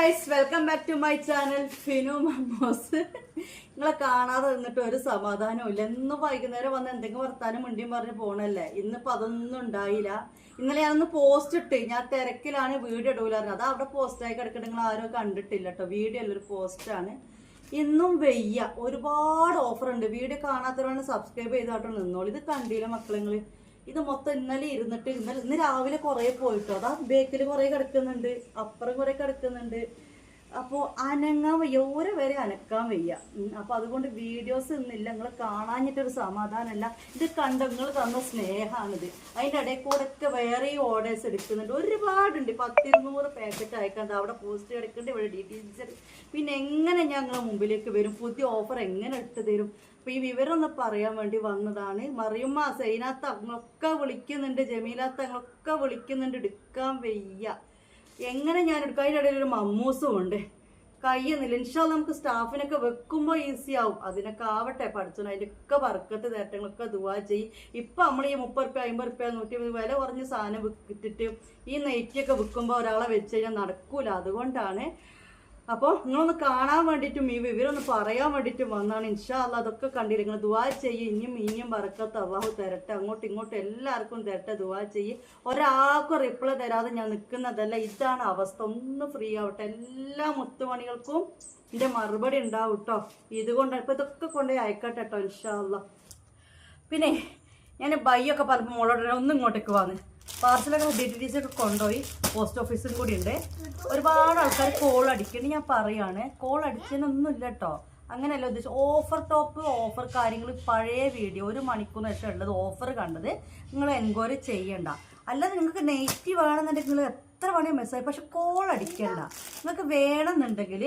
Guys welcome back to my channel Finu മമ്മോസ് നിങ്ങളെ കാണാതെ നിന്നിട്ട് ഒരു സമാധാനവും ഇല്ല. എന്നും വൈകുന്നേരം വന്ന് എന്തെങ്കിലും വർത്താനം മുണ്ടിയും പറഞ്ഞ് പോണല്ലേ? ഇന്നിപ്പോ അതൊന്നും ഉണ്ടായില്ല. ഇന്നലെ ഞാനൊന്ന് പോസ്റ്റ് ഇട്ട് ഞാൻ തിരക്കിലാണ് വീഡിയോ ഇടൂലായിരുന്നു അത് അവിടെ പോസ്റ്റായി കിടക്കുന്നത് നിങ്ങൾ ആരും കണ്ടിട്ടില്ല കേട്ടോ. വീഡിയോ അല്ല ഒരു പോസ്റ്റാണ് ഇന്നും വെയ്യ. ഒരുപാട് ഓഫർ ഉണ്ട്. വീഡിയോ കാണാത്തവരാണ് സബ്സ്ക്രൈബ് ചെയ്താട്ടോ നിന്നോളൂ. ഇത് കണ്ടില്ല മക്കളെ ഇത് മൊത്തം ഇന്നലെ ഇരുന്നിട്ട് ഇന്നലെ ഇന്ന് രാവിലെ കുറെ പോയിട്ടോ. അതാ ബേക്കിൽ കുറെ കിടക്കുന്നുണ്ട്. അപ്പുറം കുറെ കിടക്കുന്നുണ്ട്. അനങ്ങാൻ വയ്യ ഓരോ വരെ അനക്കാൻ വയ്യ. അപ്പോൾ അപ്പൊ അതുകൊണ്ട് വീഡിയോസ് ഇന്നില്ല നിങ്ങൾ കാണാഞ്ഞിട്ടൊരു സമാധാനമല്ല ഇത് കണ്ട നിങ്ങൾ തന്ന സ്നേഹമാണിത് അതിന്റെ ഇടയിൽ കൂടെ ഒക്കെ വേറെ ഓർഡേഴ്സ് എടുക്കുന്നുണ്ട്. ഒരുപാടുണ്ട്. പത്തിരുന്നൂറ് പാക്കറ്റ് അയക്കാണ്ട് അവിടെ പോസ്റ്റ് എടുക്കേണ്ടി ഇവിടെ ഡീറ്റെയിൽസ് പിന്നെ എങ്ങനെ ഞങ്ങൾ മുമ്പിലേക്ക് വരും? പുതിയ ഓഫർ എങ്ങനെ ഇട്ട് തരും? അപ്പൊ ഈ വിവരം ഒന്ന് പറയാൻ വേണ്ടി വന്നതാണ്. മറിയുമ്മ സൈനാത്ത അങ്ങൊക്കെ വിളിക്കുന്നുണ്ട്. ജമീലാത്ത അങ്ങൊക്കെ വിളിക്കുന്നുണ്ട്. എടുക്കാൻ വയ്യ. എങ്ങനെ ഞാൻ എടുക്കാൻ അതിന്റെ ഇടയിൽ ഒരു മമ്മൂസും ഉണ്ട്. കയ്യൊന്നുമില്ല ഇൻഷാൽ നമുക്ക് സ്റ്റാഫിനൊക്കെ വെക്കുമ്പോൾ ഈസി ആവും. അതിനൊക്കെ ആവട്ടെ പഠിച്ചു അതിന്റെയൊക്കെ വർക്കത്ത് നേട്ടങ്ങളൊക്കെ ദുവാ ചെയ്യും. ഇപ്പം നമ്മൾ ഈ മുപ്പത് റുപ്യ അമ്പത് റുപ്യ നൂറ്റി വില കുറഞ്ഞ സാധനം വിറ്റിട്ട് ഈ നെയ്റ്റിയൊക്കെ വിൽക്കുമ്പോൾ ഒരാളെ വെച്ച് കഴിഞ്ഞാൽ നടക്കൂല. അതുകൊണ്ടാണ് അപ്പോൾ നിങ്ങളൊന്ന് കാണാൻ വേണ്ടിയിട്ടും ഈ വിവരം ഒന്ന് പറയാൻ വേണ്ടിയിട്ടും വന്നാണ്. ഇൻഷാ അല്ല അതൊക്കെ കണ്ടില്ല? നിങ്ങൾ ദുവാ ചെയ്യും ഇനിയും ഇനിയും വറക്കത്ത് അള്ളാഹു തരട്ടെ അങ്ങോട്ടും ഇങ്ങോട്ടും എല്ലാവർക്കും തരട്ടെ ദുവാ ചെയ്യും. ഒരാൾക്കും റിപ്ലൈ തരാതെ ഞാൻ നിൽക്കുന്നതല്ല ഇതാണ് അവസ്ഥ. ഒന്ന് ഫ്രീ ആവട്ടെ. എല്ലാ മുത്തുമണികൾക്കും ഇതിന്റെ മറുപടി ഉണ്ടാവും കേട്ടോ ഇതുകൊണ്ട് ഇപ്പൊ ഇതൊക്കെ കൊണ്ടുപോയി അയക്കട്ടെ കേട്ടോ ഇൻഷാ അല്ലാ പിന്നെ ഞാൻ ബൈ ഒക്കെ പറഞ്ഞപ്പോൾ മോളോടെ ഒന്നും ഇങ്ങോട്ടേക്ക് വന്ന്. പാർസലൊക്കെ ഡീറ്റെയിൽസ് ഒക്കെ കൊണ്ടുപോയി. പോസ്റ്റ് ഓഫീസും കൂടി ഉണ്ട്. ഒരുപാട് ആൾക്കാർ കോൾ അടിക്കുന്നുണ്ട് ഞാൻ പറയാണ്. കോൾ അടിച്ചതിനൊന്നും ഇല്ല കേട്ടോ അങ്ങനെയല്ല ഉദ്ദേശിച്ചത്. ഓഫർ ടോപ്പ് ഓഫർ കാര്യങ്ങൾ പഴയ വീഡിയോ ഒരു മണിക്കൂറിന് ശേഷം ഉള്ളത് ഓഫർ കണ്ടത് നിങ്ങൾ എൻക്വയറി ചെയ്യണ്ട. അല്ലാതെ നിങ്ങൾക്ക് നെഗറ്റീവ് വേണമെന്നുണ്ടെങ്കിൽ നിങ്ങൾ എത്ര വേണമെങ്കിൽ മെസ്സേജ് പക്ഷെ കോൾ അടിക്കണ്ട. നിങ്ങൾക്ക് വേണമെന്നുണ്ടെങ്കിൽ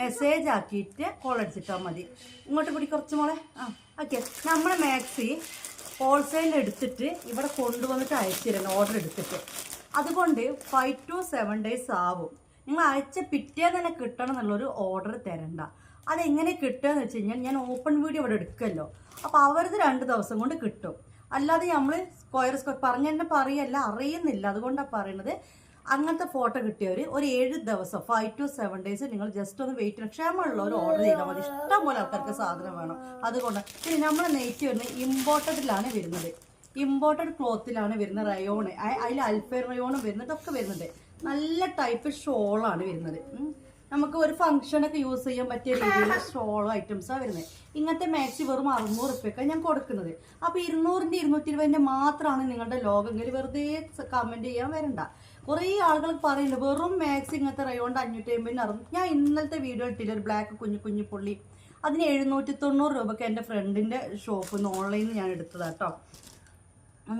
മെസ്സേജ് ആക്കിയിട്ട് കോൾ അടിച്ചിട്ടാൽ മതി. ഇങ്ങോട്ട് കൂടി കുറച്ച് മോളെ. ആ ഓക്കെ നമ്മുടെ മാക്സി ഹോൾസെയിൽ എടുത്തിട്ട് ഇവിടെ കൊണ്ടുവന്നിട്ട് അയച്ചു തരണം ഓർഡർ എടുത്തിട്ട്. അതുകൊണ്ട് ഫൈവ് ടു സെവൻ ഡേയ്സ് ആവും. നിങ്ങൾ അയച്ച പിറ്റേ തന്നെ കിട്ടണം എന്നുള്ളൊരു ഓർഡർ തരണ്ട. അതെങ്ങനെ കിട്ടുക എന്ന് വെച്ച് കഴിഞ്ഞാൽ ഞാൻ ഓപ്പൺ വീഡിയോ ഇവിടെ എടുക്കുമല്ലോ അപ്പോൾ അവരത് രണ്ട് ദിവസം കൊണ്ട് കിട്ടും. അല്ലാതെ നമ്മൾ സ്ക്വയർ സ്ക്വയർ പറഞ്ഞ തന്നെ പറയല്ല അറിയുന്നില്ല. അതുകൊണ്ടാണ് പറയുന്നത് അങ്ങനത്തെ ഫോട്ടോ കിട്ടിയവർ ഒരു ഏഴ് ദിവസം ഫൈവ് ടു സെവൻ ഡേയ്സ് നിങ്ങൾ ജസ്റ്റ് ഒന്ന് വെയിറ്റ് ചെയ്യണം. ക്ഷമമുള്ളവർ ഓർഡർ ചെയ്താൽ മതി. ഇഷ്ടം പോലെ ആൾക്കാർക്ക് സാധനം വേണം. അതുകൊണ്ട് പിന്നെ നമ്മുടെ നെയ്റ്റ് വരുന്നത് ഇമ്പോർട്ടഡിലാണ് വരുന്നത്. ഇമ്പോർട്ടഡ് ക്ലോത്തിലാണ് വരുന്ന റയോണ് അതിൽ അൽഫർ റയോണും വരുന്നത് ഒക്കെ നല്ല ടൈപ്പ് ഷോളാണ് വരുന്നത്. നമുക്ക് ഒരു ഫംഗ്ഷനൊക്കെ യൂസ് ചെയ്യാൻ പറ്റിയ രീതിയിലുള്ള ഷോളോ ഐറ്റംസാണ് വരുന്നത്. ഇങ്ങനത്തെ മാക്സി വെറും അറുന്നൂറ് റുപ്യൊക്കെ ഞാൻ കൊടുക്കുന്നത്. അപ്പോൾ ഇരുന്നൂറിന്റെ ഇരുന്നൂറ്റി ഇരുപതിന്റെ മാത്രമാണ് നിങ്ങളുടെ ലോകങ്ങളിൽ വെറുതെ കമന്റ് ചെയ്യാൻ വരണ്ട. കുറേ ആളുകൾ പറയുന്നുണ്ട് വെറും മാക്സ് ഇങ്ങനത്തെ റയോണ്ട് അഞ്ഞൂറ്റി അമ്പതിന് അറും ഞാൻ ഇന്നലത്തെ വീഡിയോ ഇട്ടില്ല ഒരു ബ്ലാക്ക് കുഞ്ഞു കുഞ്ഞു പുള്ളി. അതിന് എഴുന്നൂറ്റി തൊണ്ണൂറ് രൂപയ്ക്ക് എന്റെ ഫ്രണ്ടിന്റെ ഷോപ്പിൽ നിന്ന് ഓൺലൈനിൽ ഞാൻ എടുത്തതാട്ടോ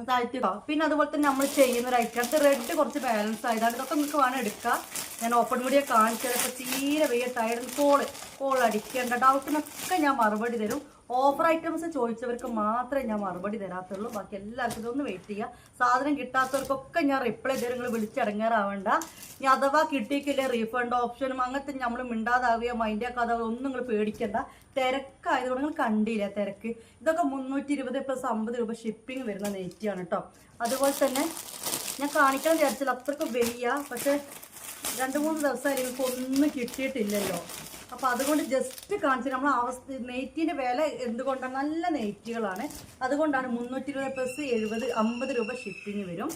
താഴ്ത്തിട്ടോ പിന്നെ അതുപോലെ തന്നെ നമ്മൾ ചെയ്യുന്ന ഒരു ഐറ്റം അത് റെഡ് കുറച്ച് ബാലൻസ് ആയതാണ്. ഇതൊക്കെ നിങ്ങൾക്ക് വേണം എടുക്കാം. ഞാൻ ഓപ്പൺ മീഡിയ കാണിച്ചത് ഇപ്പോൾ തീരെ വെയ്യ ടയർഡ് കോൾ കോൾ അടിക്കേണ്ട. ഡൗട്ടിനൊക്കെ ഞാൻ മറുപടി തരും. ഓഫർ ഐറ്റംസ് ചോദിച്ചവർക്ക് മാത്രമേ ഞാൻ മറുപടി തരാത്തുള്ളൂ. ബാക്കി എല്ലാവർക്കും ഇതൊന്ന് വെയിറ്റ് ചെയ്യുക സാധനം കിട്ടാത്തവർക്കൊക്കെ ഞാൻ റിപ്ലൈ തരും നിങ്ങൾ വിളിച്ചടങ്ങാറാവണ്ട. ഇനി അഥവാ കിട്ടിയിട്ടില്ലേ റീഫണ്ട് ഓപ്ഷനും അങ്ങനത്തെ നമ്മൾ മിണ്ടാതാവുകയോ മൈൻഡ് ആക്കാതെ ഒന്നും നിങ്ങൾ പേടിക്കണ്ട. തിരക്കായതുകൊണ്ട് നിങ്ങൾ കണ്ടില്ല തിരക്ക്. ഇതൊക്കെ മുന്നൂറ്റി ഇരുപത് പ്ലസ് അമ്പത് രൂപ ഷിപ്പിംഗ് വരുന്ന നെറ്റിയാണ് കേട്ടോ അതുപോലെ തന്നെ ഞാൻ കാണിക്കാൻ വിചാരിച്ചാൽ അത്രയ്ക്ക് വെയ്യ. പക്ഷെ രണ്ട് മൂന്ന് ദിവസമായി ഇപ്പോൾ ഒന്നും കിട്ടിയിട്ടില്ലല്ലോ. അപ്പോൾ അതുകൊണ്ട് ജസ്റ്റ് കാണിച്ചു നമ്മൾ അവസ്ഥ നെയ്റ്റിന്റെ വില എന്തുകൊണ്ടാണ് നല്ല നെയ്റ്റുകളാണ്. അതുകൊണ്ടാണ് മുന്നൂറ്റി ഇരുപത് പ്ലസ് എഴുപത് അമ്പത് രൂപ ഷിപ്പിംഗ് വരും.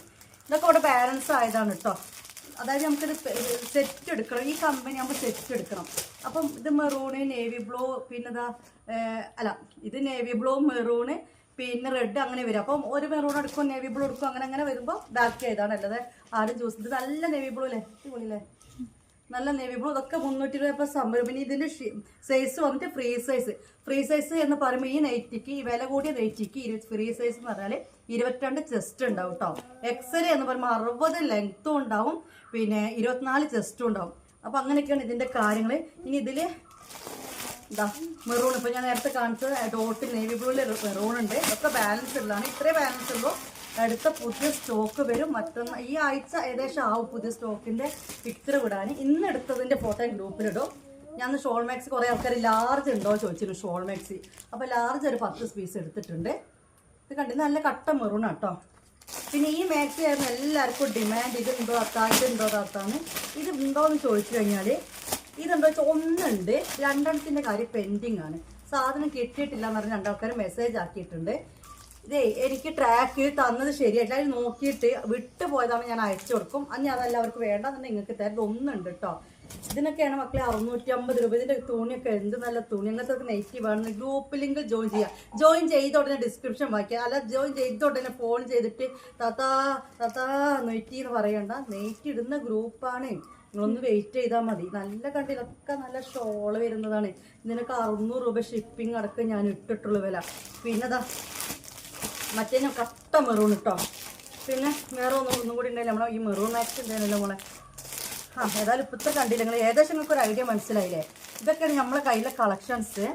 ഇതൊക്കെ അവിടെ ബാലൻസ് ആയതാണ് കേട്ടോ അതായത് നമുക്കിത് സെറ്റ് എടുക്കണം. ഈ കമ്പനി നമ്മൾ സെറ്റ് എടുക്കണം. അപ്പം ഇത് മെറൂണ് നേവി ബ്ലൂ പിന്നെ ഇതാ അല്ല ഇത് നേവി ബ്ലൂ മെറൂണ് പിന്നെ റെഡ് അങ്ങനെ വരും. അപ്പം ഒരു മെറൂൺ എടുക്കും നേവി ബ്ലൂ എടുക്കും അങ്ങനെ അങ്ങനെ വരുമ്പോൾ ബാക്കി ആയതാണ്. അല്ലാതെ ആരും ചൂസ് ഇത് നല്ല നേവി ബ്ലൂ അല്ലേ അടിപൊളിയല്ലേ? നല്ല നേവി ബ്ലൂ ഇതൊക്കെ മുന്നൂറ്റി ഇരുപത് ഇപ്പോൾ അമ്പത് പിന്നെ ഇതിന്റെ സൈസ് വന്നിട്ട് ഫ്രീ സൈസ് ഫ്രീ സൈസ് എന്ന് പറയുമ്പോൾ ഈ നൈറ്റിക്ക് ഈ വില കൂടിയ നൈറ്റിക്ക് ഫ്രീ സൈസ് എന്ന് പറഞ്ഞാൽ ഇരുപത്തിരണ്ട് ചെസ്റ്റ് ഉണ്ടാവും കേട്ടോ എക്സൽ എന്ന് പറയുമ്പോൾ അറുപത് ലെങ്ത്തും ഉണ്ടാവും. പിന്നെ ഇരുപത്തിനാല് ചെസ്റ്റും ഉണ്ടാവും. അപ്പം അങ്ങനെയൊക്കെയാണ് ഇതിന്റെ കാര്യങ്ങൾ ഇനി ഇതിൽ എന്താ മെറൂൺ ഇപ്പോൾ ഞാൻ നേരത്തെ കാണിച്ചത് ഡോട്ട് നേവി ബ്ലൂവിൽ മെറൂൺ ഉണ്ട്. ഇതൊക്കെ ബാലൻസ് ഉള്ളതാണ്. ഇത്രേ ബാലൻസ് ഉള്ളൂ. അടുത്ത പുതിയ സ്റ്റോക്ക് വരും. മറ്റൊന്ന് ഈ ആഴ്ച ഏകദേശം ആവും പുതിയ സ്റ്റോക്കിന്റെ പിക്ചർ വിടാൻ ഇന്ന് എടുത്തതിന്റെ ഫോട്ടോ ഗ്രൂപ്പിലിടും ഞാൻ ഷോൾ മാക്സ് കുറേ ആൾക്കാർ ലാർജ് ഉണ്ടോ ചോദിച്ചിരുന്നു ഷോൾ മാക്സി അപ്പോൾ ലാർജ് ഒരു പത്ത് പീസ് എടുത്തിട്ടുണ്ട്. ഇത് കണ്ടി നല്ല കട്ട മെറൂണ കേട്ടോ പിന്നെ ഈ മാക്സി ആയിരുന്നു എല്ലാവർക്കും ഡിമാൻഡ് ഇത് ഉണ്ടോ താത്ത? ഉണ്ടോ താത്താന്ന്? ഇത് ഉണ്ടോ എന്ന് ചോദിച്ചു കഴിഞ്ഞാൽ ഇതെന്താ വെച്ചാൽ ഒന്നുണ്ട്. രണ്ടെണ്ണത്തിന്റെ കാര്യം പെൻഡിങ് ആണ്. സാധനം കിട്ടിയിട്ടില്ല എന്ന് പറഞ്ഞ് രണ്ടാൾക്കാർ മെസ്സേജ് ആക്കിയിട്ടുണ്ട്. ഇതേ എനിക്ക് ട്രാക്ക് തന്നത് ശരിയായിട്ടില്ല അത് നോക്കിയിട്ട് വിട്ടു പോയതാണ് ഞാൻ അയച്ചു കൊടുക്കും. അന്ന് അതല്ല അവർക്ക് വേണ്ടെന്നുണ്ടെങ്കിൽ നിങ്ങൾക്ക് തരുന്നത് ഒന്നുണ്ട് കേട്ടോ ഇതിനൊക്കെയാണ് മക്കളെ അറുന്നൂറ്റി അമ്പത് രൂപ. ഇതിന്റെ തുണിയൊക്കെ എന്ത് നല്ല തുണി? അങ്ങനത്തെ നെഗറ്റീവ് ആണ്. ഗ്രൂപ്പ് ലിങ്ക് ജോയിൻ ചെയ്യാം. ജോയിൻ ചെയ്ത ഉടനെ ഡിസ്ക്രിപ്ഷൻ വായിക്കുക അല്ല ജോയിൻ ചെയ്ത ഉടനെ ഫോൺ ചെയ്തിട്ട് തത്താ തത്താ നെറ്റി എന്ന് പറയണ്ട. നെയ്റ്റ് ഇടുന്ന ഗ്രൂപ്പാണ് നിങ്ങളൊന്ന് വെയിറ്റ് ചെയ്താൽ മതി. നല്ല കണ്ടിലൊക്കെ നല്ല ഷോൾ വരുന്നതാണ്. ഇതിനൊക്കെ അറുന്നൂറ് രൂപ ഷിപ്പിംഗ് അടക്കം ഞാൻ ഇട്ടിട്ടുള്ള വില. പിന്നെതാ മറ്റേ ഞാൻ കട്ട മെറൂൺ കേട്ടോ പിന്നെ വേറെ ഒന്നും ഒന്നും കൂടി ഉണ്ടായില്ല നമ്മളെ ഈ മെറൂൺ മാക്സ് ഉണ്ടായിരുന്നല്ലോ മോളെ. ആ ഏതായാലും ഇപ്പോഴത്തെ കണ്ടില്ല നിങ്ങൾ? ഏകദേശം നിങ്ങൾക്ക് ഒരു ഐഡിയ മനസ്സിലായില്ലേ? ഇതൊക്കെയാണ് നമ്മളെ കയ്യിലെ കളക്ഷൻസ്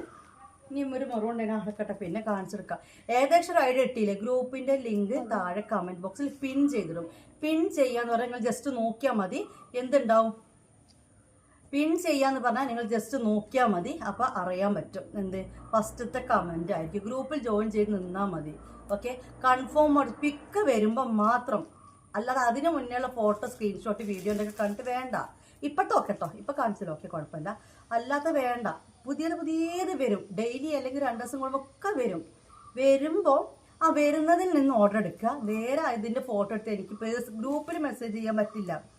ഇനി ഒരു മെറൂൺ ഉണ്ടെങ്കിൽ അടക്കട്ടെ പിന്നെ കാണിച്ചെടുക്കാം ഏകദേശം ഒരു ഐഡിയ കിട്ടിയില്ലേ? ഗ്രൂപ്പിന്റെ ലിങ്ക് താഴെ കമന്റ് ബോക്സിൽ പിൻ ചെയ്തിടും. പിൻ ചെയ്യാന്ന് പറഞ്ഞാൽ നിങ്ങൾ ജസ്റ്റ് നോക്കിയാൽ മതി. എന്തുണ്ടാവും? പിൻ ചെയ്യാന്ന് പറഞ്ഞാൽ നിങ്ങൾ ജസ്റ്റ് നോക്കിയാൽ മതി. അപ്പോൾ അറിയാൻ പറ്റും. എന്ത്? ഫസ്റ്റത്തെ കമന്റ് ആയിരിക്കും. ഗ്രൂപ്പിൽ ജോയിൻ ചെയ്ത് നിന്നാൽ മതി. ഓക്കെ കൺഫേം പിക്ക് വരുമ്പോൾ മാത്രം. അല്ലാതെ അതിന് മുന്നേയുള്ള ഫോട്ടോ സ്ക്രീൻഷോട്ട് വീഡിയോ എന്തൊക്കെ കണ്ടിട്ട് വേണ്ട. ഇപ്പോഴത്തെ ഒക്കെ കേട്ടോ ഇപ്പം കാണിച്ചല്ലോ. ഓക്കെ കുഴപ്പമില്ല. അല്ലാതെ വേണ്ട. പുതിയത് പുതിയത് വരും. ഡെയിലി അല്ലെങ്കിൽ രണ്ട് ദിവസം കൂടുമ്പോൾ ഒക്കെ വരും. വരുമ്പോൾ ആ വരുന്നതിൽ നിന്ന് ഓർഡർ എടുക്കുക. വേറെ ഇതിന്റെ ഫോട്ടോ എടുത്ത് എനിക്ക് ഗ്രൂപ്പിൽ മെസ്സേജ് ചെയ്യാൻ പറ്റില്ല.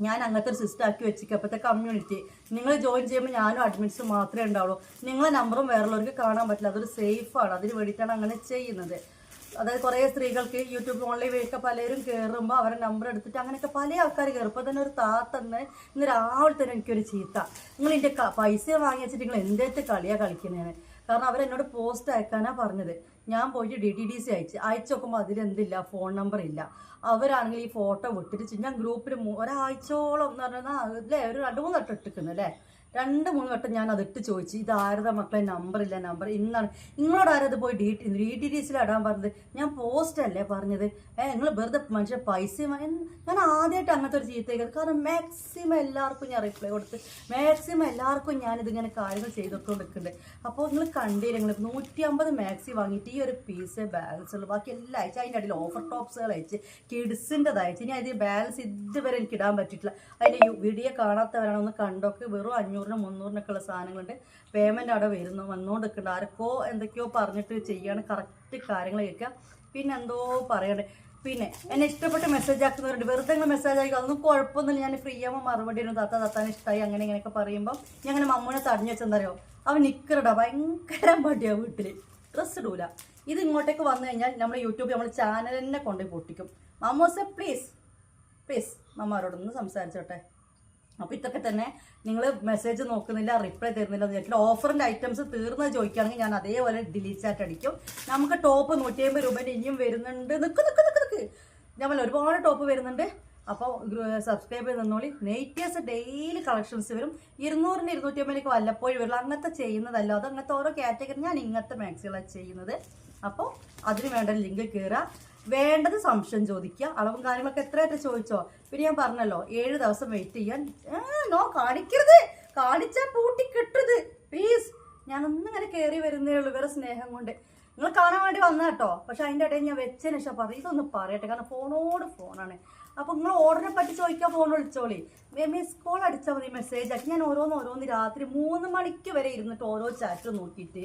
ഞാൻ അങ്ങനത്തെ ഒരു സിസ്റ്റം ആക്കി വെച്ചിരിക്കുക. അപ്പോഴത്തെ കമ്മ്യൂണിറ്റി നിങ്ങൾ ജോയിൻ ചെയ്യുമ്പോൾ ഞാനും അഡ്മിൻസ് മാത്രമേ ഉണ്ടാവുള്ളൂ. നിങ്ങളെ നമ്പറും വേറെ വേറുള്ളവർക്ക് കാണാൻ പറ്റില്ല. അതൊരു സേഫാണ് അതിന് വേണ്ടിയിട്ടാണ് അങ്ങനെ ചെയ്യുന്നത്. അതായത് കുറേ സ്ത്രീകൾക്ക് യൂട്യൂബ് ഓൺലൈൻ വഴിയൊക്കെ പലരും കയറുമ്പോൾ അവരുടെ നമ്പർ എടുത്തിട്ട് അങ്ങനെയൊക്കെ പല ആൾക്കാർ കയറും ഇപ്പോൾ തന്നെ ഒരു താത്തന്ന് ഇന്ന് രാവിലെ തന്നെ എനിക്കൊരു ചീത്ത. നിങ്ങൾ ഇതിന്റെ പൈസ വാങ്ങി വെച്ചിട്ട് നിങ്ങൾ എന്തേറ്റ് കളിയാണ് കളിക്കുന്നതിന് കാരണം അവരെന്നോട് പോസ്റ്റ് അയക്കാനാണ് പറഞ്ഞത്. ഞാൻ പോയിട്ട് ഡി ടി ഡി സി അയച്ച്. അയച്ചു നോക്കുമ്പോൾ അതിലെന്തില്ല ഫോൺ നമ്പർ ഇല്ല. അവരാണെങ്കിൽ ഈ ഫോട്ടോ വിട്ടിട്ട് ഞാൻ ഗ്രൂപ്പിൽ ഒരാഴ്ചയോളം എന്ന് പറഞ്ഞാൽ അല്ലേ? ഒരു രണ്ട് മൂന്ന് വട്ടം ഇട്ടിരിക്കുന്നു അല്ലേ? രണ്ട് മൂന്ന് വട്ടം ഞാൻ അത് ഇട്ട് ചോദിച്ചു ഇത് ആരുടെ മക്കളെ? നമ്പർ ഇല്ല നമ്പർ ഇന്നാണ് നിങ്ങളോട് ആരത് പോയി ഡി ഡി ടി ഡി ഇടാൻ പറഞ്ഞത്? ഞാൻ പോസ്റ്റ് അല്ലേ പറഞ്ഞത്? ഏ നിങ്ങൾ വെറുതെ മനുഷ്യ പൈസ ഞാൻ ആദ്യമായിട്ട് അങ്ങനത്തെ ഒരു ചീത്ത കേൾക്കുന്നത് കാരണം മാക്സിമം എല്ലാവർക്കും ഞാൻ റിപ്ലൈ കൊടുത്ത് മാക്സിമം എല്ലാവർക്കും ഞാൻ ഇതിങ്ങനെ കാര്യങ്ങൾ ചെയ്തൊക്കെ അപ്പോൾ നിങ്ങൾ കണ്ടില്ല നിങ്ങൾ നൂറ്റി അമ്പത് മാക്സി വാങ്ങിയിട്ട് ഈ ഒരു പീസ് ബാലൻസ് ഉള്ളു ബാക്കി എല്ലാം അയച്ചു അതിന്റെ അടിയിൽ ഓഫർ ടോപ്സുകൾ അയച്ച് കിഡ്സിന്റെത് അയച്ചു. ഇനി അതിന് ബാലൻസ് ഇതുവരെ എനിക്ക് ഇടാൻ പറ്റിയിട്ടില്ല. അതിന്റെ വീഡിയോ കാണാത്തവരാണ് ഒന്ന് കണ്ടൊക്കെ. വെറും അഞ്ഞൂറിനും മുന്നൂറിനൊക്കെ ഉള്ള സാധനങ്ങളുണ്ട്. പേയ്മെന്റ് അവിടെ വരുന്നു. വന്നുകൊണ്ടിരിക്കുന്നുണ്ട് ആരൊക്കെയോ എന്തൊക്കെയോ പറഞ്ഞിട്ട് ചെയ്യാണ് കറക്റ്റ് കാര്യങ്ങൾ കേൾക്കുക. പിന്നെ എന്തോ പറയണ്ടേ? പിന്നെ എന്നെ ഇഷ്ടപ്പെട്ട് മെസ്സേജ് ആക്കുന്നവരുണ്ട്. വെറുതെ മെസ്സേജ് ആക്കി അതൊന്നും കുഴപ്പമൊന്നുമില്ല. ഞാൻ ഫ്രീ ആകുമ്പോൾ മറുപടി ഇരുന്നു താത്ത താത്താൻ ഇഷ്ടമായി അങ്ങനെ ഇങ്ങനെയൊക്കെ പറയുമ്പോൾ ഞാൻ അങ്ങനെ മമ്മൂനെ തടഞ്ഞു വെച്ചെന്നറിയോ അവൻ നിൽക്കരുടാ ഭയങ്കര പടിയാണ് വീട്ടിൽ ഡ്രസ്സ് ഇടൂല. ഇത് ഇങ്ങോട്ടേക്ക് വന്നു കഴിഞ്ഞാൽ നമ്മുടെ യൂട്യൂബ് നമ്മൾ ചാനൽ തന്നെ കൊണ്ടുപോയി പൊട്ടിക്കും. മമ്മൂസെ പ്ലീസ് പ്ലീസ് മമ്മാരോടൊന്ന് സംസാരിച്ചോട്ടെ. അപ്പോൾ ഇതൊക്കെ തന്നെ നിങ്ങൾ മെസ്സേജ് നോക്കുന്നില്ല റിപ്ലൈ തരുന്നില്ല എന്ന് വിചാരിച്ചിട്ട് ഓഫറിന്റെ ഐറ്റംസ് തീർന്ന് ചോദിക്കുകയാണെങ്കിൽ ഞാൻ അതേപോലെ ഡിലീറ്റ് ചാറ്റ് അടിക്കും. നമുക്ക് ടോപ്പ് നൂറ്റി അമ്പത് രൂപേന്റെ ഇനിയും വരുന്നുണ്ട്. നിൽക്ക് നിൽക്ക് നിൽക്ക് നിൽക്ക് ഞാൻ പറഞ്ഞ ഒരുപാട് ടോപ്പ് വരുന്നുണ്ട്. അപ്പോൾ സബ്സ്ക്രൈബ് ചെയ്ത് തന്നോളി നെയ്റ്റേഴ്സ് ഡെയിലി കളക്ഷൻസ് വരും. ഇരുന്നൂറിന് ഇരുന്നൂറ്റി അമ്പതിലേക്ക് വല്ലപ്പോഴും വരില്ല. അങ്ങനത്തെ ചെയ്യുന്നതല്ല. അത് അങ്ങനത്തെ ഓരോ കാറ്റഗറി ഞാൻ ഇങ്ങനത്തെ മാക്സികളാണ് ചെയ്യുന്നത്. അപ്പോൾ അതിന് വേണ്ട ലിങ്ക് കയറുക വേണ്ടത് സംശയം ചോദിക്കുക. അളവും കാര്യങ്ങളൊക്കെ എത്രയായിട്ട് ചോദിച്ചോ? പിന്നെ ഞാൻ പറഞ്ഞല്ലോ ഏഴ് ദിവസം വെയിറ്റ് ചെയ്യാൻ. നോ കാണിക്കരുത്. കാണിച്ചാൽ പൂട്ടി കിട്ടരുത്. പ്ലീസ് ഞാനൊന്നും ഇങ്ങനെ കയറി വരുന്നേ ഉള്ളൂ വേറെ സ്നേഹം കൊണ്ട്. നിങ്ങൾ കാണാൻ വേണ്ടി വന്ന കേട്ടോ. പക്ഷെ അതിന്റെ ഇടയിൽ ഞാൻ വെച്ചതിന് ശേഷം പറയും ഇതൊന്ന് പറയട്ടെ. കാരണം ഫോണോട് ഫോണാണ്. അപ്പോൾ നിങ്ങൾ ഓർഡറിനെ പറ്റി ചോദിക്കാൻ ഫോൺ വിളിച്ചോളി. മിസ് കോൾ അടിച്ചാൽ മതി മെസ്സേജ് ആക്കി ഞാൻ ഓരോന്ന് ഓരോന്ന് രാത്രി മൂന്ന് മണിക്ക് വരെ ഇരുന്നിട്ട് ഓരോ ചാറ്റ് നോക്കിയിട്ട്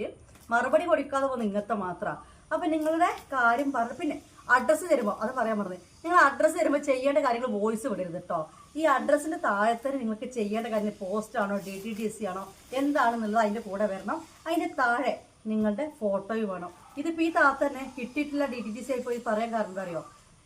മറുപടി കൊടുക്കാതെ പോകുന്ന ഇങ്ങനത്തെ മാത്രമാണ് അപ്പം നിങ്ങളുടെ കാര്യം പറഞ്ഞു പിന്നെ അഡ്രസ്സ് തരുമ്പോൾ അത് പറയാൻ പറഞ്ഞത് നിങ്ങൾ അഡ്രസ്സ് തരുമ്പോൾ ചെയ്യേണ്ട കാര്യങ്ങൾ വോയിസ് വിടരുത് കേട്ടോ ഈ അഡ്രസ്സിന്റെ താഴെ തന്നെ നിങ്ങൾക്ക് ചെയ്യേണ്ട കാര്യം പോസ്റ്റ് ആണോ ഡി ടി ടി സി ആണോ എന്താണെന്നുള്ളത് അതിന്റെ കൂടെ വരണം. അതിന്റെ താഴെ നിങ്ങളുടെ ഫോട്ടോയും വേണം. ഇതിപ്പോൾ ഈ താത്ത തന്നെ കിട്ടിയിട്ടില്ല ഡി ടി ടി സി ആയി പോയി പറയാൻ കാരണം അറിയോ?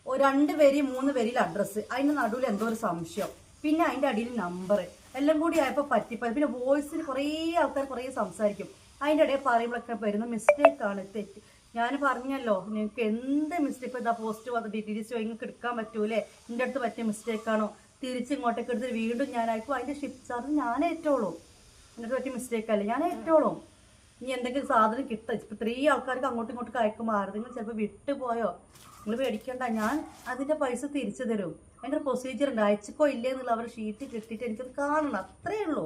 ഒരു രണ്ട് വരി മൂന്ന് പേരിൽ അഡ്രസ്സ് അതിന്റെ നടുവിൽ എന്തോ ഒരു സംശയം. പിന്നെ അതിന്റെ അടിയിൽ നമ്പർ എല്ലാം കൂടി ആയപ്പോൾ പറ്റിപ്പോയി. പിന്നെ വോയിസിന് കുറേ ആൾക്കാർ കുറേ സംസാരിക്കും. അതിന്റെ ഇടയിൽ പറയുമ്പോഴൊക്കെ വരുന്ന മിസ്റ്റേക്കാണ് തെറ്റ്. ഞാൻ പറഞ്ഞല്ലോ നിങ്ങൾക്ക് എന്ത് മിസ്റ്റേക്ക് ഇതാ പോസ്റ്റ് വന്ന് ഡി ടി ഡി നിങ്ങൾക്ക് എടുക്കാൻ പറ്റൂലേ? എന്റെ അടുത്ത് പറ്റിയ മിസ്റ്റേക്കാണോ തിരിച്ച് ഇങ്ങോട്ടേക്ക് എടുത്ത് വീണ്ടും ഞാനായിരിക്കും അതിന്റെ ഷിപ്പ് ചാർജ് ഞാൻ ഏറ്റോളും. എന്റെ അടുത്ത് പറ്റിയ മിസ്റ്റേക്ക് അല്ലേ? ഞാൻ ഏറ്റോളും. ഇനി എന്തെങ്കിലും സാധനം കിട്ടും. ഇപ്പം ഇത്രയും ആൾക്കാർക്ക് അങ്ങോട്ടും ഇങ്ങോട്ടും അയക്കുമ്പോൾ ആരെങ്കിലും ചിലപ്പോൾ വിട്ടുപോയോ നിങ്ങൾ പേടിക്കണ്ട. ഞാൻ അതിന്റെ പൈസ തിരിച്ചു തരും. അതിന്റെ പ്രൊസീജിയർ ഉണ്ട്. അയച്ചക്കോ ഇല്ലേ എന്നുള്ള അവരുടെ ഷീറ്റ് കിട്ടിയിട്ട് എനിക്കത് കാണണം. അത്രയേ ഉള്ളൂ.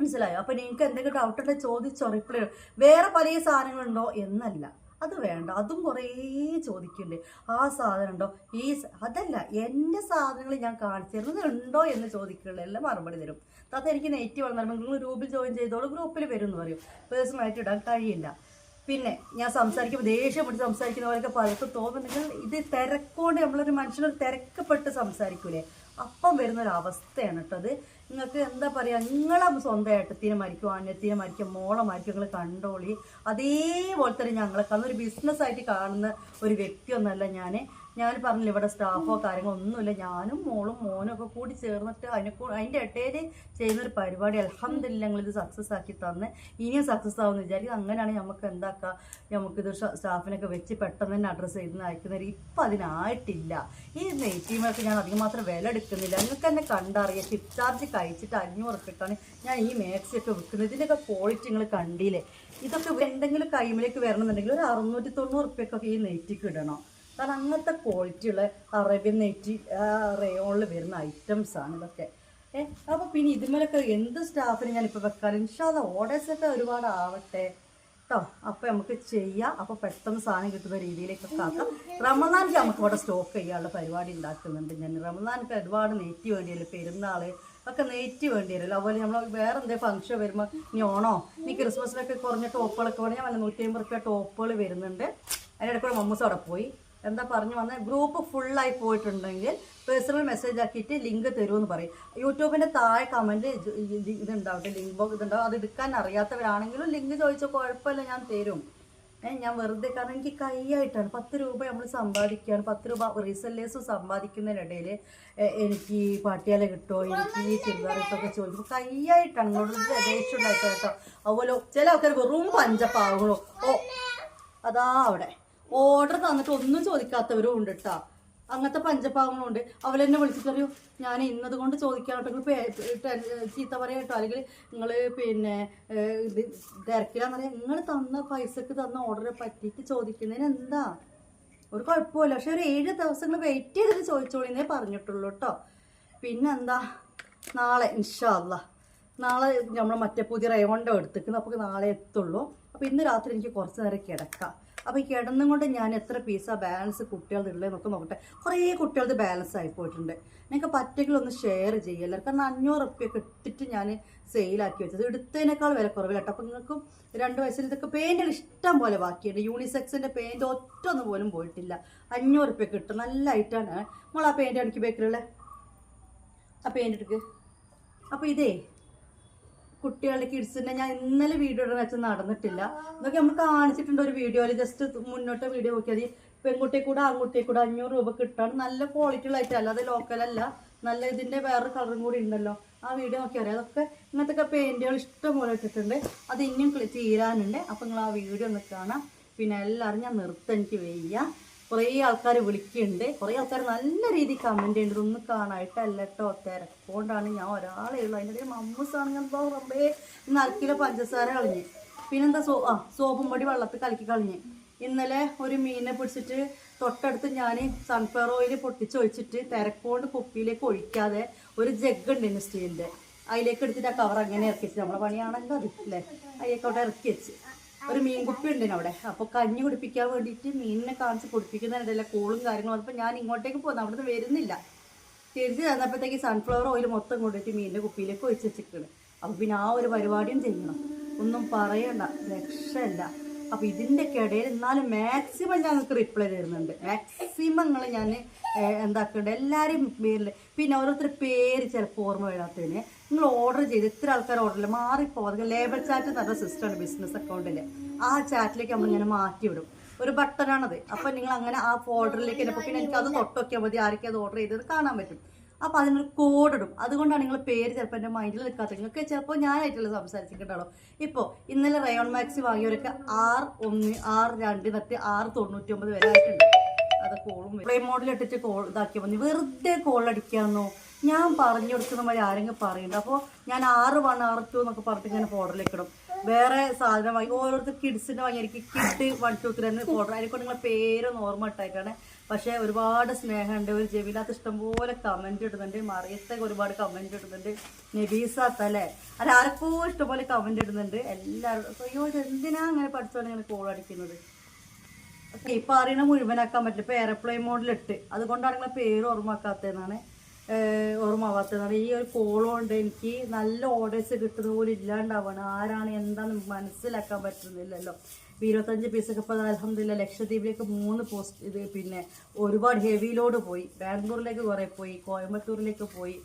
മനസ്സിലായോ? അപ്പം നിങ്ങൾക്ക് എന്തെങ്കിലും ഡൗട്ട് ഉണ്ടെങ്കിൽ ചോദിച്ചോ റിപ്ലൈ വേറെ പല സാധനങ്ങളുണ്ടോ? എന്നല്ല. അത് വേണ്ട. അതും കുറേ ചോദിക്കുന്നുണ്ട്. ആ സാധനം ഉണ്ടോ ഈ അതല്ല. എന്റെ സാധനങ്ങൾ ഞാൻ കാണിച്ചു തരുന്നത് ഉണ്ടോ എന്ന് ചോദിക്കുള്ളൂ എല്ലാം മറുപടി തരും. താത്ത എനിക്ക് നെറ്റ് വന്നാൽ നിങ്ങൾ ഗ്രൂപ്പിൽ ജോയിൻ ചെയ്തോളൂ ഗ്രൂപ്പിൽ വരും എന്ന് പറയും. പേഴ്സണലായിട്ട് ഇടാൻ കഴിയില്ല. പിന്നെ ഞാൻ സംസാരിക്കുമ്പോൾ ദേഷ്യം പിടിച്ച് സംസാരിക്കുന്ന പോലെയൊക്കെ പലർക്കും തോന്നുന്നുണ്ടെങ്കിൽ ഇത് തിരക്കോണ്ട് നമ്മളൊരു മനുഷ്യനൊരു തിരക്കപ്പെട്ട് സംസാരിക്കൂലേ? അപ്പം വരുന്ന ഒരു അവസ്ഥയാണ് കേട്ടത് നിങ്ങൾക്ക് എന്താ പറയുക നിങ്ങളെ സ്വന്തം ഏട്ടത്തിനെ മരിക്കും അന്യത്തിനെ മരിക്കും മോളെ മരിക്കും നിങ്ങൾ കണ്ടോളി. അതേപോലെ തന്നെ ഞങ്ങളെ കാണുന്ന ഒരു ബിസിനസ്സായിട്ട് കാണുന്ന ഒരു വ്യക്തിയൊന്നല്ല ഞാൻ ഞാൻ പറഞ്ഞില്ല ഇവിടെ സ്റ്റാഫോ കാര്യങ്ങളോ ഒന്നുമില്ല. ഞാനും മോളും മോനും ഒക്കെ കൂടി ചേർന്നിട്ട് അതിനെ അതിന്റെ ഇടയിൽ ചെയ്യുന്നൊരു പരിപാടി. അലഹമില്ല ഞങ്ങളിത് സക്സസ് ആക്കി തന്ന്. ഇനിയും സക്സസ് ആവുമെന്ന് വിചാരിക്കും അങ്ങനെയാണ് നമുക്ക് എന്താക്കുക നമുക്കിത് സ്റ്റാഫിനൊക്കെ വെച്ച് പെട്ടെന്ന് തന്നെ അഡ്രസ്സ് ചെയ്ത് അയക്കുന്നവർ ഇപ്പം അതിനായിട്ടില്ല. ഈ നെയ്റ്റീമൊക്കെ ഞാൻ അധികം മാത്രം വില എടുക്കുന്നില്ല. നിങ്ങൾക്ക് തന്നെ കണ്ടറിയാം. ഷിഫ്റ്റ് ചാർജ് കഴിച്ചിട്ട് അഞ്ഞൂറ് ഉറുപ്പിക്കാണ് ഞാൻ ഈ മാക്സിയൊക്കെ വിൽക്കുന്നത്. ഇതിന്റെയൊക്കെ ക്വാളിറ്റി നിങ്ങൾ കണ്ടില്ലേ? ഇതൊക്കെ എന്തെങ്കിലും കൈമിലേക്ക് വരണമെന്നുണ്ടെങ്കിൽ ഒരു അറുന്നൂറ്റി തൊണ്ണൂറ് ഉറുപ്പ്യൊക്കെ ഈ നെയ്റ്റിക്ക് ഇടണം. കാരണം അങ്ങനത്തെ ക്വാളിറ്റിയുള്ള അറേബ്യൻ നെറ്റി റേയോണിൽ വരുന്ന ഐറ്റംസാണ് ഇതൊക്കെ. ഏഹ് അപ്പോൾ പിന്നെ ഇതുമേലൊക്കെ എന്ത് സ്റ്റാഫിന് ഞാനിപ്പോൾ വെക്കാറ്? ഇൻഷാല്ല ഓർഡേഴ്സൊക്കെ ഒരുപാട് ആവട്ടെ. കേട്ടോ അപ്പോൾ നമുക്ക് ചെയ്യാം. അപ്പോൾ പെട്ടെന്ന് സാധനം കിട്ടുന്ന രീതിയിലേക്കൊക്കെ ആക്കാം. റമദാനിക്ക് നമുക്ക് ഇവിടെ സ്റ്റോക്ക് ചെയ്യാനുള്ള പരിപാടി ഉണ്ടാക്കുന്നുണ്ട് ഞാൻ. റമദാനിക്ക് ഒരുപാട് നെറ്റി വേണ്ടിയല്ലോ പെരുന്നാൾ ഒക്കെ നെയ്റ്റ് വേണ്ടി വരുമല്ലോ അതുപോലെ നമ്മൾ വേറെ എന്തെങ്കിലും ഫംഗ്ഷൻ വരുമ്പോൾ ഇനി ഓണോ ഇനി ക്രിസ്മസിനൊക്കെ കുറഞ്ഞ ടോപ്പുകളൊക്കെ വേണമെങ്കിൽ നൂറ്റി അമ്പത് റുപ്യ ടോപ്പുകൾ വരുന്നുണ്ട്. അതിനിടയ്ക്കൂടെ മമ്മൂസ് അവിടെ പോയി. എന്താ പറഞ്ഞു വന്ന? ഗ്രൂപ്പ് ഫുള്ളായി പോയിട്ടുണ്ടെങ്കിൽ പേഴ്സണൽ മെസ്സേജ് ആക്കിയിട്ട് ലിങ്ക് തരുമെന്ന് പറയും. യൂട്യൂബിന്റെ താഴെ കമന്റ് ഇതുണ്ടാവട്ടെ. ലിങ്ക് ബോക്സ് ഇതുണ്ടാവും. അത് എടുക്കാൻ അറിയാത്തവരാണെങ്കിലും ലിങ്ക് ചോദിച്ചാൽ കുഴപ്പമില്ല ഞാൻ തരും. ഏഹ് ഞാൻ വെറുതെ കാരണം എനിക്ക് കൈയായിട്ടാണ്. പത്ത് രൂപ നമ്മൾ സമ്പാദിക്കുകയാണ്. പത്ത് രൂപ റീസെല്ലേഴ്സ് സമ്പാദിക്കുന്നതിനിടയിൽ എനിക്ക് പാട്ടിയാല കിട്ടുമോ എനിക്ക് ഈ ഇട്ടൊക്കെ ചോദിക്കുമ്പോൾ കൈയായിട്ടാണ്. നിങ്ങളോട് ദേഷ്യം ഉണ്ടായിട്ട് കേട്ടോ. അതുപോലെ ചില ആൾക്കാർ വെറും പഞ്ചപ്പാവുകളോ. ഓ അതാ അവിടെ. ഓർഡർ തന്നിട്ട് ഒന്നും ചോദിക്കാത്തവരും ഉണ്ട് കേട്ടോ അങ്ങനത്തെ പഞ്ചപാവങ്ങളുണ്ട് അവരെന്നെ വിളിച്ചിട്ട് പറയൂ ഞാൻ ഇന്നത് കൊണ്ട് ചോദിക്കാൻ കേട്ടോ നിങ്ങൾ ചീത്ത പറയാം കേട്ടോ അല്ലെങ്കിൽ നിങ്ങൾ പിന്നെ ഇത് തിരക്കിലാന്ന് പറയാം. നിങ്ങൾ തന്ന പൈസക്ക് തന്ന ഓർഡറെ പറ്റിയിട്ട് ചോദിക്കുന്നതിന് എന്താ? ഒരു കുഴപ്പമില്ല. പക്ഷെ ഒരു ഏഴ് ദിവസങ്ങൾ വെയിറ്റ് ചെയ്തിട്ട് ചോദിച്ചോളിന്നേ പറഞ്ഞിട്ടുള്ളൂ കേട്ടോ പിന്നെന്താ? നാളെ ഇൻഷാല്ല നാളെ നമ്മൾ മറ്റേ പുതിയ റയോണ്ടോ എടുത്തിട്ട് നമുക്ക് നാളെ എത്തുള്ളൂ. അപ്പോൾ ഇന്ന് രാത്രി എനിക്ക് കുറച്ച് നേരം കിടക്കാം. അപ്പോൾ ഈ കിടന്നും കൊണ്ട് ഞാൻ എത്ര പീസ ബാലൻസ് കുട്ടികളുടെ ഉള്ളതെന്നൊക്കെ നോക്കട്ടെ. കുറേ കുട്ടികളുടെ ബാലൻസ് ആയി പോയിട്ടുണ്ട്. നിങ്ങൾക്ക് പറ്റെങ്കിൽ ഒന്ന് ഷെയർ ചെയ്യല്ലേ? കാരണം അഞ്ഞൂറ് റുപ്യൊക്കെ ഇട്ടിട്ട് ഞാൻ സെയിലാക്കി വെച്ചത്. എടുത്തതിനേക്കാൾ വില കുറവില്ല കേട്ടോ അപ്പോൾ നിങ്ങൾക്കും രണ്ട് വയസ്സിൽ ഇതൊക്കെ പെയിന്റുകൾ ഇഷ്ടം പോലെ ബാക്കിയുണ്ട്. യൂണിസെക്സിന്റെ പെയിന്റ് ഒറ്റ ഒന്ന് പോലും പോയിട്ടില്ല. അഞ്ഞൂറ് റുപ്യൊക്കെ കിട്ടും നല്ല ഐറ്റമാണ് നമ്മൾ ആ പെയിന്റ് എനിക്ക് ആ പെയിന്റ് എടുക്ക്. അപ്പോൾ ഇതേ കുട്ടികളുടെ കിഡ്സിന്റെ ഞാൻ ഇന്നലെ വീഡിയോ ഇടാൻ വെച്ച് നടന്നിട്ടില്ല. എന്നൊക്കെ നമ്മൾ കാണിച്ചിട്ടുണ്ട് ഒരു വീഡിയോയിൽ ജസ്റ്റ് മുന്നോട്ട് വീഡിയോ നോക്കിയാൽ മതി. പെൺകുട്ടിയെ കൂടെ ആൺകുട്ടിയെ കൂടെ അഞ്ഞൂറ് രൂപ കിട്ടാണ്. നല്ല ക്വാളിറ്റി ഉള്ള ഐറ്റം അല്ലാതെ ലോക്കലല്ല നല്ല ഇതിന്റെ വേറെ കളറും കൂടി ഉണ്ടല്ലോ. ആ വീഡിയോ നോക്കിയാൽ അതൊക്കെ ഇങ്ങനത്തെ പെയിന്റുകൾ ഇഷ്ടംപോലെ ഇട്ടിട്ടുണ്ട്. അത് ഇനിയും തീരാനുണ്ട് അപ്പം നിങ്ങൾ ആ വീഡിയോ ഒന്ന് കാണാം. പിന്നെ എല്ലാവരും ഞാൻ നിർത്തം. എനിക്ക് വയ്യ. കുറേ ആൾക്കാർ വിളിക്കുന്നുണ്ട്. കുറേ ആൾക്കാർ നല്ല രീതിയിൽ കമന്റ് ചെയ്യുന്നുണ്ട്. ഇതൊന്നും കാണായിട്ടല്ല കേട്ടോ തിരക്കൊണ്ടാണ് ഞാൻ ഒരാളെ ഉള്ളൂ. അതിന്റെ ഇടയിൽ മമ്മൂസാണെങ്കിൽ എന്തോ റബ്ബേ. ഇന്ന് അരക്കിലോ പഞ്ചസാര കളഞ്ഞ്. പിന്നെന്താ സോ ആ സോപ്പും പൊടി വെള്ളത്തിൽ കലക്കി കളഞ്ഞ്. ഇന്നലെ ഒരു മീനിനെ പിടിച്ചിട്ട് തൊട്ടടുത്ത് ഞാൻ സൺഫ്ലവർ ഓയിൽ പൊട്ടിച്ച് ഒഴിച്ചിട്ട് തിരക്കോണ്ട് കുപ്പിയിലേക്ക് ഒഴിക്കാതെ ഒരു ജഗ് ഉണ്ട് ഇന്ന് സ്റ്റീലിന്റെ അതിലേക്ക് എടുത്തിട്ട് ആ കവർ അങ്ങനെ ഇറക്കി നമ്മളെ പണിയാണല്ലോ അത് അല്ലേ? അതിലേക്കോട്ടെ ഇറക്കി വെച്ച്. ഒരു മീൻ കുപ്പി ഉണ്ട് അവിടെ. അപ്പോൾ കഞ്ഞി കുടിപ്പിക്കാൻ വേണ്ടിയിട്ട് മീനിനെ കാണിച്ച് കുടിപ്പിക്കുന്നതിനിടയിലെ കോളും കാര്യങ്ങളും അപ്പോൾ ഞാൻ ഇങ്ങോട്ടേക്ക് പോകുന്നു അവിടുന്ന് വരുന്നില്ല. തിരിച്ച് തന്നപ്പോഴത്തേക്ക് സൺഫ്ലവർ ഓയിൽ മൊത്തം കൊണ്ടിട്ട് മീനിന്റെ കുപ്പിയിലേക്ക് ഒഴിച്ച് വെച്ചിരിക്കണം അപ്പോൾ പിന്നെ ആ ഒരു പരിപാടിയും ചെയ്യണം. ഒന്നും പറയണ്ട. രക്ഷയില്ല. അപ്പോൾ ഇതിന്റെ ഇടയിൽ എന്നാലും മാക്സിമം ഞാൻ നിങ്ങൾക്ക് റിപ്ലൈ തരുന്നുണ്ട്. മാക്സിമം നിങ്ങൾ ഞാൻ എന്താക്കുന്നുണ്ട് എല്ലാവരും പേരിൽ പിന്നെ ഓരോരുത്തർ പേര് ചിലപ്പോൾ ഓർമ്മ വരാത്തതിന്. നിങ്ങൾ ഓർഡർ ചെയ്ത് ഇത്ര ആൾക്കാർ ഓർഡർ ഇല്ല മാറിപ്പോകാതെ ലേബർ ചാറ്റ് എന്ന് പറഞ്ഞ സിസ്റ്റമാണ് ബിസിനസ് അക്കൗണ്ടിൽ ആ ചാറ്റിലേക്ക് നമ്മൾ ഇങ്ങനെ മാറ്റി വിടും ഒരു ബട്ടണാണത് അപ്പം നിങ്ങൾ അങ്ങനെ ആ ഓർഡറിലേക്ക് തന്നെ പിന്നെ എനിക്ക് അത് തൊട്ടൊക്കെ മതി. ആരൊക്കെ അത് ഓർഡർ ചെയ്തത് കാണാൻ പറ്റും. അപ്പോൾ അതിനൊരു കോഡ് ഇടും. അതുകൊണ്ടാണ് നിങ്ങൾ പേര് ചിലപ്പോൾ എന്റെ മൈൻഡിൽ നിൽക്കാത്തത്. നിങ്ങൾക്ക് ചിലപ്പോൾ ഞാനായിട്ടുള്ള സംസാരിച്ചിട്ടുണ്ടാവും ഇപ്പോൾ ഇന്നലെ റയോൺ മാക്സി വാങ്ങിയവരൊക്കെ ആറ് ഒന്ന് ആറ് രണ്ട് നട്ട് ആറ് തൊണ്ണൂറ്റി ഒമ്പത് വരെ ആയിട്ടുണ്ട്. അത് കോളും പ്ലേ മോഡലിട്ടിട്ട് കോൾ ഇതാക്കിയാൽ മതി വെറുതെ കോൾ അടിക്കാമെന്നോ ഞാൻ പറഞ്ഞു കൊടുക്കുന്ന വഴി ആരെങ്കിലും പറയുന്നുണ്ട് അപ്പോൾ ഞാൻ ആറ് വൺ ആറ് ടു എന്നൊക്കെ പറഞ്ഞിട്ട് ഇങ്ങനെ ഫോർഡറിലേക്ക് ഇടും. വേറെ സാധനം വാങ്ങി ഓരോരുത്തർ കിഡ്സിന്റെ വാങ്ങി എനിക്ക് കിഡ് വൺ ടു ത്രീ എന്ന് ഫോർഡർ അതിനെക്കൊണ്ട് നിങ്ങളെ പേര് നോർമൽ ഇട്ടായിട്ടാണ് പക്ഷേ ഒരുപാട് സ്നേഹമുണ്ട്. ഒരു ജമീലാത്ത് ഇഷ്ടംപോലെ കമന്റ് ഇടുന്നുണ്ട്. മറിയത്തേക്ക് ഒരുപാട് കമന്റ് ഇടുന്നുണ്ട്. നബീസാത്ത അല്ലേ? അത് ആർക്കോ ഇഷ്ടംപോലെ കമന്റ് ഇടുന്നുണ്ട്. എല്ലാവരും അയ്യോ എന്തിനാ അങ്ങനെ പഠിച്ചോണ്ട് ഇങ്ങനെ കോൾ അടിക്കുന്നത്? ഇപ്പൊ അറിയണ മുഴുവനാക്കാൻ പറ്റില്ല. ഇപ്പൊ എയർപ്ലെയിൻ മോഡിലിട്ട് അതുകൊണ്ടാണ് നിങ്ങളെ പേര് ഓർമ്മക്കാത്തതെന്നാണ് ഓർമ്മമാവാത്തതാണ് ഈ ഒരു കോൾ കൊണ്ട് എനിക്ക് നല്ല ഓർഡേഴ്സ് കിട്ടുന്ന പോലും ഇല്ലാണ്ടാവാണ്. ആരാണ് എന്താണെന്ന് മനസ്സിലാക്കാൻ പറ്റുന്നില്ലല്ലോ. ഇരുപത്തഞ്ച് പീസൊക്കെ ഇപ്പോൾ അലഹമില്ല ലക്ഷദ്വീപിലേക്ക് മൂന്ന് പോസ്റ്റ് ഇത് പിന്നെ ഒരുപാട് ഹെവി ലോഡ് പോയി. ബാംഗ്ലൂരിലേക്ക് കുറേ പോയി കോയമ്പത്തൂരിലേക്ക് പോയി.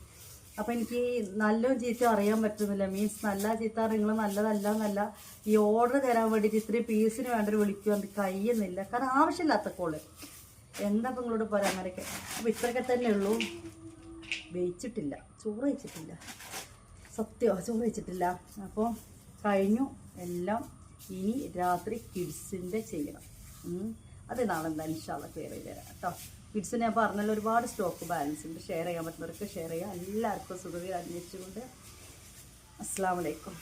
അപ്പം എനിക്ക് നല്ല ചീത്ത അറിയാൻ പറ്റുന്നില്ല. മീൻസ് നല്ല ചീത്ത നിങ്ങൾ നല്ലതല്ല എന്നല്ല. ഈ ഓർഡർ തരാൻ വേണ്ടിയിട്ട് ഇത്രയും പീസിന് വേണ്ടൊരു വിളിക്കുക എനിക്ക് കഴിയുന്നില്ല കാരണം ആവശ്യമില്ലാത്ത കോൾ എന്താ ഇപ്പം നിങ്ങളോട് പറയാൻ? അങ്ങനെയൊക്കെ. അപ്പം ഇത്രയൊക്കെ തന്നെ ഉള്ളൂ വേവിച്ചിട്ടില്ല. ചോറ് വെച്ചിട്ടില്ല. സത്യമോ ചോറ് വെച്ചിട്ടില്ല. അപ്പോൾ കഴിഞ്ഞു. എല്ലാം ഇനി രാത്രി കിഡ്സിന്റെ ചെയ്യണം. അത് നാളെ എന്തായാലും ഇൻഷാല്ല ഷെയർ ചെയ്ത് തരാം കേട്ടോ. കിഡ്സിന് ഞാൻ പറഞ്ഞല്ലോ ഒരുപാട് സ്റ്റോക്ക് ബാലൻസ് ഉണ്ട്. ഷെയർ ചെയ്യാൻ പറ്റുന്നവർക്ക് ഷെയർ ചെയ്യാം. എല്ലാവർക്കും സുഖവി അന്വേഷിച്ചുകൊണ്ട് അസ്സാം വലൈക്കും